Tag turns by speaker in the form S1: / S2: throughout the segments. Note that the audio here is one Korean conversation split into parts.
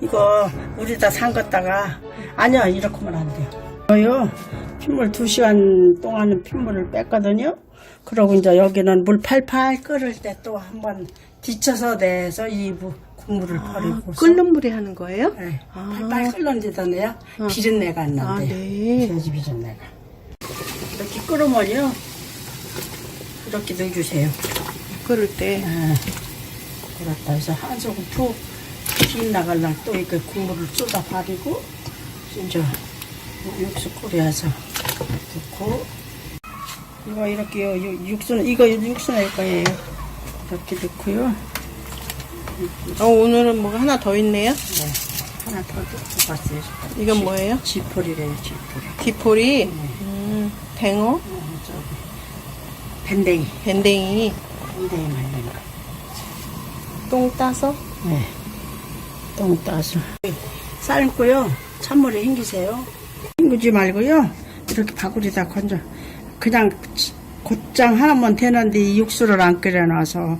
S1: 이거 우리 다 담갔다가 아니야 이렇게 하면 안 돼요. 저요 핏물 2시간 동안은 핏물을 뺐거든요. 그러고 이제 여기는 물 팔팔 끓을 때 또 한번 뒤쳐서 내서 이 무- 국물을 버리고
S2: 끓는 물에 하는 거예요?
S1: 네,
S2: 아.
S1: 팔팔 끓는 데다 내야 비린내가 안
S2: 아,
S1: 난대요.
S2: 네.
S1: 돼지 비린내가. 이렇게 끓으면요. 이렇게 넣어주세요.
S2: 끓을 때.
S1: 예. 그렇다 해서 한 소금 푹 비나갈랑 또 이렇게 국물을 쏟아 버리고 이제 육수 끓여서 넣고. 이거 이렇게요. 유- 육수는 이거 육수 낼 거예요. 이렇게 넣고요.
S2: 어, 오늘은 뭐가 하나 더 있네요.
S1: 네. 하나 더 넣고 봤어요.
S2: 이건 뭐예요?
S1: 지포리래요 지포리.
S2: 디포리, 음, 댕어,
S1: 어, 저기. 밴댕이.
S2: 밴댕이,
S1: 밴댕이 말린 거.
S2: 똥 따서?
S1: 네. 똥 따서. 삶고요. 찬물에 헹기세요. 헹구지 말고요. 이렇게 바구리다 건져. 그냥 곧장 하나만 되는데 이 육수를 안 끓여놔서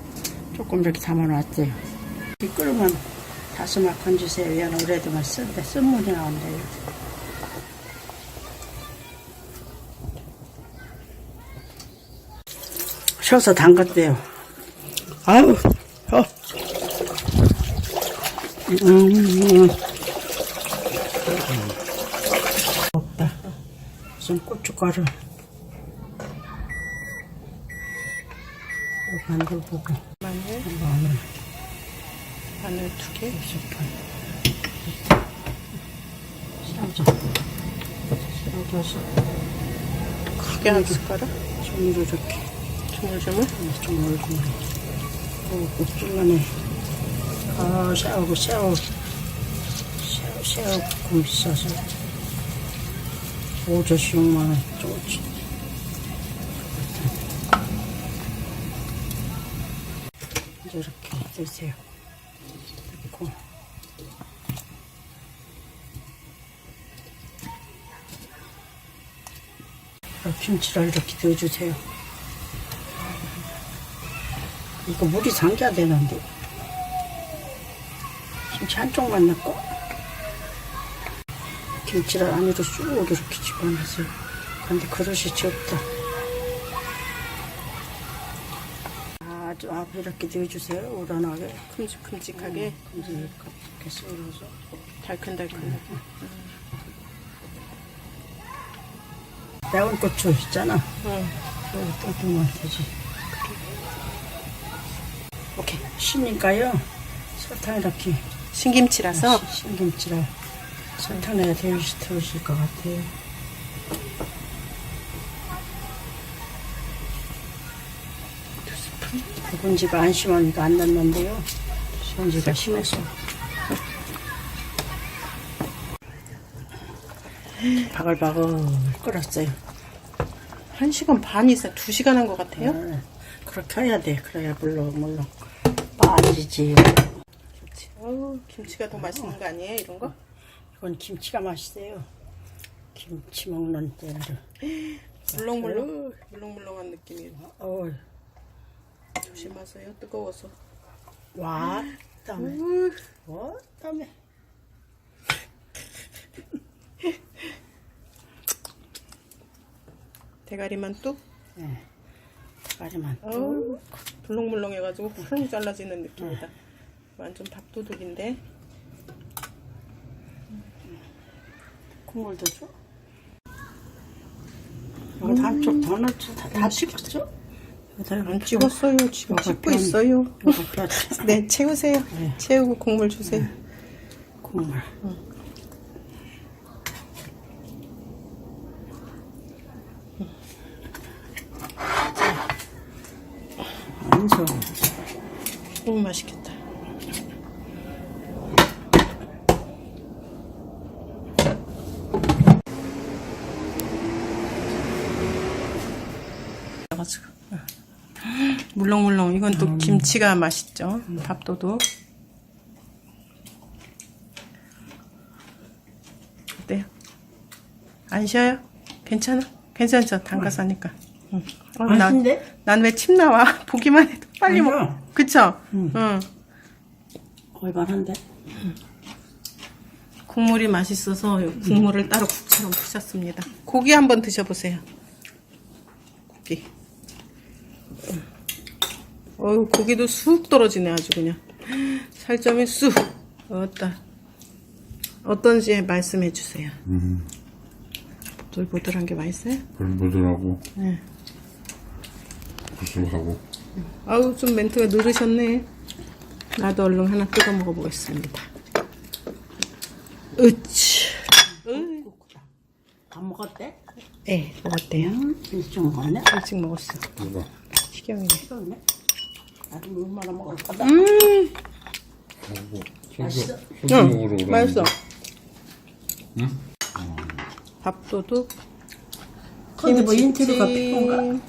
S1: 조금 이렇게 담아놨대요. 이 끓으면 다시마 건지세요. 얘는 오래되면 쓴데 쓴물이 나온대요. 쉬어서 담갔대요. 아우, 어. 음, 없다. 무슨 고춧가루. 만들 보고.
S2: 마늘,
S1: 마늘,
S2: 마늘 두 개,
S1: 스푼. 샤워져. 샤워져서
S2: 크게 한 숟가락,
S1: 종이로 이렇게.
S2: 조물조물.
S1: 정말 정말. 오, 옥중간에. 아, 샤워고 샤워. 샤워, 샤워 금 비싸서. 오저씨 6만원. 좋지. 이제 이렇게 드세요. 그리고. 김치를 이렇게 넣어주세요. 이거 물이 잠겨야 되는데. 김치 한쪽만 넣고. 김치를 안으로 쑥 이렇게 집어넣으세요. 근데 그릇이 적다. 아주 앞에 이렇게 넣어주세요. 우러나게.
S2: 큼직큼직하게,
S1: 이제 이렇게 썰어서.
S2: 달큰달큰하게.
S1: 매운 고추 있잖아.
S2: 응.
S1: 여기 뚱뚱하면 되지. 오케이. 쉬니까요. 설탕 이렇게.
S2: 신김치라서
S1: 시- 신김치를 설탕에 데우시 들으실 것 같아요.
S2: 두 스푼.
S1: 묵은지가 안 심하니까 안 넣는데요. 시원지가 심해서. 바글바글 끓었어요.
S2: 한 시간 반 이상, 두 시간 한 것 같아요.
S1: 네, 그렇게 해야 돼. 그래야 물론 물론 빠지지.
S2: 김치. 어우, 김치가 더 맛있는 거 아니에요, 이런 거?
S1: 이건 김치가 맛있어요. 김치 먹는 때를.
S2: 물렁물렁, 물렁물렁한 느낌이에요.
S1: 어,
S2: 조심하세요, 뜨거워서.
S1: 와, 땀에,
S2: 우,
S1: 와, 땀에.
S2: 대가리만 뚝.
S1: 네, 다리만.
S2: 어우, 물렁물렁해가지고 훌렁 잘라지는 느낌이다. 완전 밥도둑인데.
S1: 국물도 줘? 이거 한쪽 더 넣죠? 다, 다 찍었죠?
S2: 안 찍었어요. 지금
S1: 이거
S2: 찍고
S1: 편-
S2: 있어요.
S1: 뼈
S2: 네, 채우세요.
S1: 네.
S2: 채우고 국물 주세요.
S1: 국물. 완성.
S2: 너무 맛있겠다. 가지고 물렁물렁 이건 또 김치가 맛있죠. 밥도둑. 어때요? 안 쉬어요? 괜찮아? 괜찮죠? 담가서 하니까. 응. 어,
S1: 맛있는데?
S2: 난왜 침 나와? 보기만 해도 빨리
S1: 아니요.
S2: 먹어. 그쵸?
S1: 응.
S2: 응.
S1: 얼마한데?
S2: 국물이 맛있어서 요 국물을 따로 국처럼 푸셨습니다. 고기 한번 드셔보세요. 고기. 어유 고기도 쑥 떨어지네 아주 그냥 살점이 쑥. 어따. 어떤지 말씀해 보세요.
S3: 음,
S2: 보들보들한 게 맛있어요?
S3: 보들보들하고
S2: 네.
S3: 구수하고
S2: 아우 좀 멘트가 느르셨네. 나도 얼른 하나 뜯어 먹어보겠습니다. 으치. 으.
S1: 안 먹었대?
S2: 네, 먹었대요.
S1: 일찍 먹었네?
S2: 일찍 먹었어.
S3: 이거
S2: 식용이네.
S1: 얼마나 먹을 거다.
S2: 음,
S3: 하고
S1: 맛있어.
S3: 먹으러
S2: 응, 맛있어.
S3: 응?
S2: 밥도둑.
S1: 근데 뭐 인테리어가 필요한가?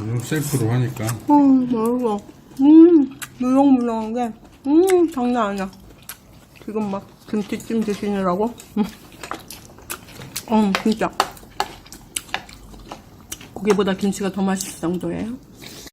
S3: 이거 셀프로 하니까
S2: 음, 맛있어. 음, 물렁물렁한 게, 음, 장난 아니야. 지금 막 김치찜 드시느라고. 음, 음 진짜. 고기보다 김치가 더 맛있을 정도예요.